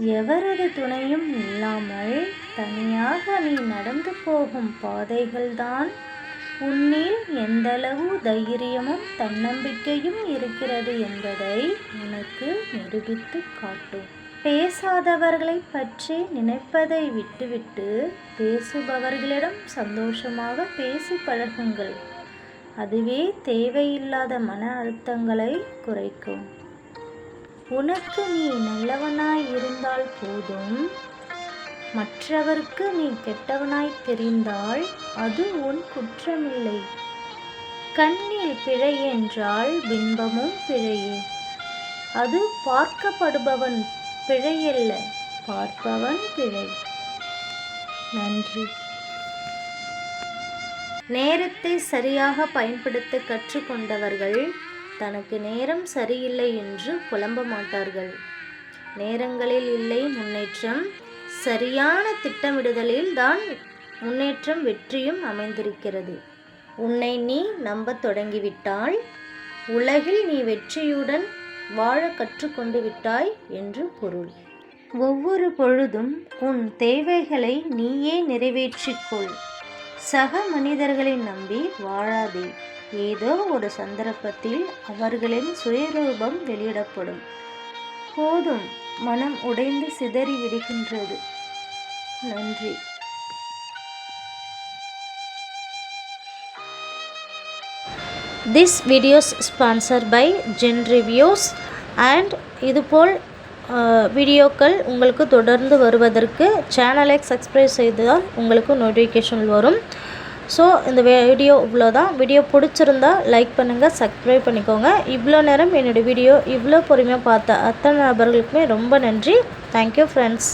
எவரது துணையும் இல்லாமல் தனியாக நீ நடந்து போகும் பாதைகள்தான். உன்னில் எந்தளவு தைரியமும் தன்னம்பிக்கையும் இருக்கிறது என்பதை உனக்கு நிரூபித்து காட்டும். பேசாதவர்களைப் பற்றி நினைப்பதை விட்டுவிட்டு பேசுபவர்களிடம் சந்தோஷமாக பேசி பழகுங்கள். அதுவே தேவையில்லாத மன அழுத்தங்களை குறைக்கும். உனக்கு நீ நல்லவனாய் இருந்தால் போதும். மற்றவருக்கு நீ கெட்டவனாய் தெரிந்தால் அது உன் குற்றமில்லை. கண்ணில் பிழை என்றால் பிம்பமும் பிழையே அது பார்க்கப்படுபவன் பிழையல்ல பார்ப்பவன் பிழை. நன்றி. நேரத்தை சரியாக பயன்படுத்த கற்றுக்கொண்டவர்கள் தனக்கு நேரம் சரியில்லை என்று புலம்ப மாட்டார்கள். நேரங்களில் இல்லை முன்னேற்றம். சரியான திட்டமிடுதலில் தான் முன்னேற்றம் வெற்றியும் அமைந்திருக்கிறது. உன்னை நீ நம்பத் தொடங்கிவிட்டால் உலகில் நீ வெற்றியுடன் வாழ கற்றுக்கொண்டு விட்டாய் என்று பொருள். ஒவ்வொரு பொழுதும் உன் தேவைகளை நீயே நிறைவேற்றிக்கொள் சக மனிதர்களை நம்பி வாழாதே. ஏதோ ஒரு சந்தர்ப்பத்தில் அவர்களின் சுயரூபம் வெளியிடப்படும். போதும் மனம் உடைந்து சிதறி விடுகின்றது. நன்றி. This video's sponsor by Zen reviews and இதுபோல் வீடியோக்கள் உங்களுக்கு தொடர்ந்து வருவதற்கு சேனலை சப்ஸ்கிரைப் செய்தால் உங்களுக்கு நோட்டிஃபிகேஷன் வரும். ஸோ இந்த வீடியோ இவ்வளோ தான் வீடியோ பிடிச்சிருந்தா லைக் பண்ணுங்கள் சப்ஸ்கிரைப் பண்ணிக்கோங்க. இவ்வளோ நேரம் என்னுடைய வீடியோ இவ்வளோ பொறுமையாக பார்த்த அத்தனை நபர்களுக்குமே ரொம்ப நன்றி. Thank you friends